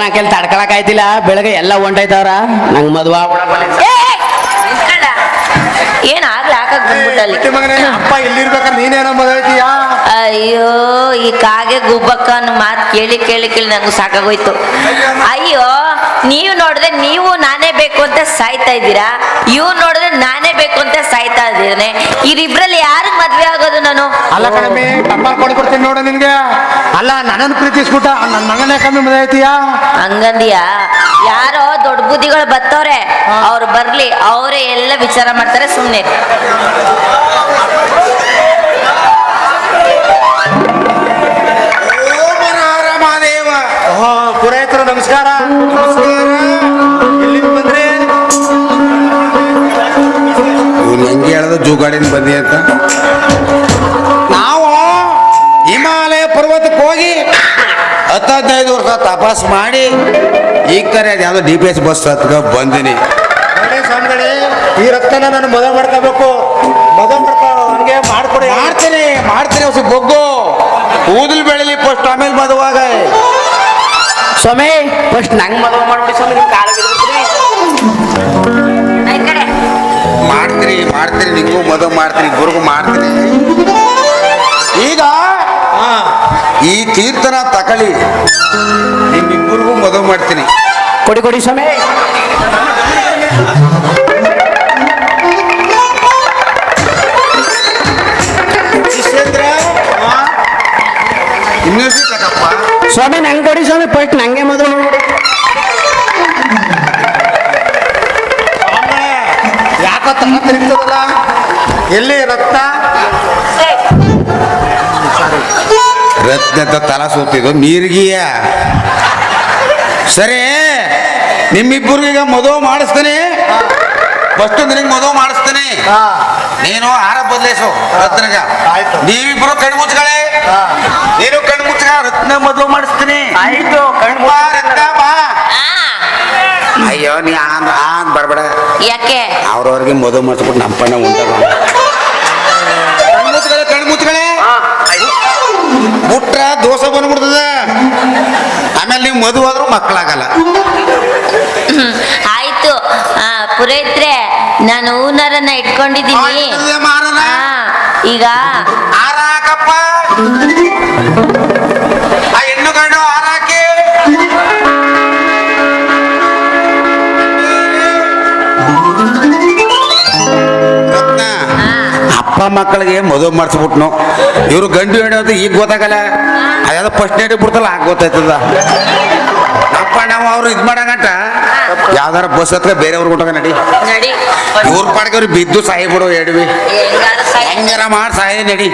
ನಾ ಕೆಲ್ ತಡ್ಕೊಳಕ್ ಆಯ್ತಿಲ್ಲ. ಬೆಳಗ್ಗೆ ಎಲ್ಲ ಹೊಂಟೈತವ್ರ ನಂಗ್ ಮದ್ವ. ಏನ್ ಆಗ್ಲಿ ಹಾಕಕ್ ಬಂದ್ಬಿಟ್ಟಲ್ಲಿ? ಅಪ್ಪ ಇಲ್ಲಿರ್ಬೇಕಾದ್ರೆ ನೀನೇನೋ ಅಯ್ಯೋ ಈ ಕಾಗೆ ಗುಬ್ಬಕ್ಕನ ಮಾತು ಕೇಳಿ ಕೇಳಿ ಕೇಳಿ ನಂಗೆ ಸಾಕಾಗೋಯ್ತು. ಅಯ್ಯೋ. ನೀವು ನೋಡಿದ್ರೆ ನೀವು ನಾನೇ ಬೇಕು ಅಂತ ಸಾಯ್ತಾ ಇದ್ದೀರಾ? ಇವ್ ನೋಡಿದ್ರೆ ನಾನೇ ಬೇಕು ಅಂತ ಸಾಯ್ತಾ ಇದ್ದೀನಿ. ಇವರಿಬ್ರಲ್ಲಿ ಯಾರಿಗೆ ಮದ್ವೆ ಆಗೋದು ನಾನು? ಅಲ್ಲ ಕಣಮ್ಮಿ ಟಪ್ಪರ್ ಕೊಡ್ಕೊಡ್ತೀನಿ ನೋಡು ನಿನ್ಗೆ. ಅಲ್ಲ ನನ್ನನ್ನು ಪ್ರೀತಿಸ್ಬಿಟ್ಟ ನನ್ನ ಮಗನೇ ಕಮ್ಮಿ ಮದುವೆ ಐತಿಯಾ ಹಂಗಂದಿಯ? ಯಾರೋ ದೊಡ್ಡ ಬುದ್ಧಿಗಳು ಬತ್ತವ್ರೆ. ಅವ್ರು ಬರ್ಲಿ ಅವರೇ ಎಲ್ಲ ವಿಚಾರ ಮಾಡ್ತಾರೆ ಸುಮ್ಮನೆ ಓ ಪುರೋಹಿತರು ನಮಸ್ಕಾರ. ಹೆಂಗೆ ಗಾಡಿನ ಬಂದಿ ಅಂತ. ನಾವು ಹಿಮಾಲಯ ಪರ್ವತಕ್ಕೆ ಹೋಗಿ ಹತ್ತು ಹದಿನೈದು ವರ್ಷ ತಪಾಸ್ ಮಾಡಿ ಈ ಕರೆ ಅದು ಯಾವುದೋ ಡಿ ಪಿ ಎಸ್ ಬಸ್ ಹತ್ಕ ಬಂದಿನಿ. ಸ್ವಾಮಿಗಳೇ ಈ ರಕ್ತನ ನಾನು ಮದುವೆ ಮಾಡ್ಕೋಬೇಕು. ಮದುವೆ ಮಾಡ್ಕೊ ಹಂಗೆ ಮಾಡ್ಕೊಡಿ. ಮಾಡ್ತೀನಿ ಮಾಡ್ತೀನಿ ಹೊಸ ಬೊಗ್ಗು ಕೂದಲು ಬೆಳಿಲಿ ಫಸ್ಟ್ ಆಮೇಲೆ ಮದುವಾಗ. ಸ್ವಾಮಿ ಫಸ್ಟ್ ನಂಗೆ ಮದುವೆ ಮಾಡ್ಬಿಡಿ ಸ್ವಾಮಿ ಕಾಲ ಕಾಲ ಮಾಡ್ತೀನಿ ಗುರುಗು ಮಾಡ್ತೀನಿ ಈಗ ಈ ಕೀರ್ತನ ತಕಳಿ ನಿಮ್ಮಿಬ್ಬರಿಗೂ ಮದುವೆ ಮಾಡ್ತೀನಿ. ಕೊಡಿ ಕೊಡಿ ಸ್ವಾಮಿ. ಸ್ವಾಮಿ ನಂಗ್ ಕೊಡಿ ಸ್ವಾಮಿ ಫಸ್ಟ್ ನಂಗೆ ಮದುವೆ ಮಾಡ್ಬಿಡಿ ಯಾಕೋ ತನ ತಿರುಗ್ತದಲ್ಲ ಎಲ್ಲಿ ರಕ್ತ? ರತ್ನದ ತಲ ಸೂತಿದ್ದು ಮೀರ್ಗಿಯ. ಸರಿ ನಿಮ್ಮಿಬ್ಬರಿಗೀಗ ಮದುವೆ ಮಾಡಿಸ್ತೀನಿ. ಫಸ್ಟ್ ನಿನಗೆ ಮದುವೆ ಮಾಡಿಸ್ತೀನಿ. ಹಾ. ನೀನು ಆರ ಬದಲೇಸು ರತ್ನಗ. ಆಯ್ತು. ನೀವಿಬ್ರು ಕಣ್ಣು ಮುಚ್ಗಳೇ ಹಾ. ನೀನು ಕಣ್ಣು ಮುಚ್ಚಗ ರತ್ನ ಮದುವೆ ಮಾಡಿಸ್ತೀನಿ. ಆಯ್ತು. ಕಣ್ಣು ಬಾ ರತ್ನ ಬಾ. ಅಯ್ಯೋ ನೀ ಆನ್ ಆನ್ ಬರ್ಬೇಡ. ಯಾಕೆ? ಅವ್ರವ್ರಿಗೆ ಮದುವೆ ಮಾಡಿಸ್ಬಿಟ್ಟು ನಮ್ಮ ಪಣ್ಣ ಉಂಟಾಗ ಮುಟ್ರ ದೋಸೆ ಬಂದ್ಬಿಡ್ತದ. ಆಮೇಲೆ ನೀವು ಮದುವೆ ಆದ್ರೂ ಮಕ್ಕಳಾಗಲ್ಲ ಆಯ್ತು. ಆ, ಪುರೋಹಿತ್ರೆ ನಾನು ಹೂನರನ್ನ ಇಟ್ಕೊಂಡಿದ್ದೀನಿ. ಈಗ ಹಾರ ಅಪ್ಪ ಮಕ್ಕಳಿಗೆ ಮದುವೆ ಮಾಡಿಸ್ಬಿಟ್ನು. ಇವರು ಗಂಡು ಹೆಣ್ಣು ಅಂತ ಈಗ ಗೊತ್ತಾಗಲ್ಲ. ಅದ್ಯಾವ ಫಸ್ಟ್ ಏಡ್ ಬಿಡ್ತಲ್ಲ ಆಗ ಗೊತ್ತಾಯ್ತದ. ಅಪ್ಪ ನಾವು ಅವ್ರು ಇದು ಮಾಡಂಗಂಟ ಯಾವ್ದಾರ ಬಸ್ ಹತ್ರ ಬೇರೆಯವ್ರು ಕೊಟ್ಟಾಗ ನಡಿ. ಇವ್ರ ಪಾಡ್ಗೆ ಅವ್ರಿಗೆ ಬಿದ್ದು ಸಾಯಿ ಬಿಡು ಎಡವಿ. ಹೆಂಗಾರ ಮಾಡಿ ಸಾಯಿ ನಡಿ.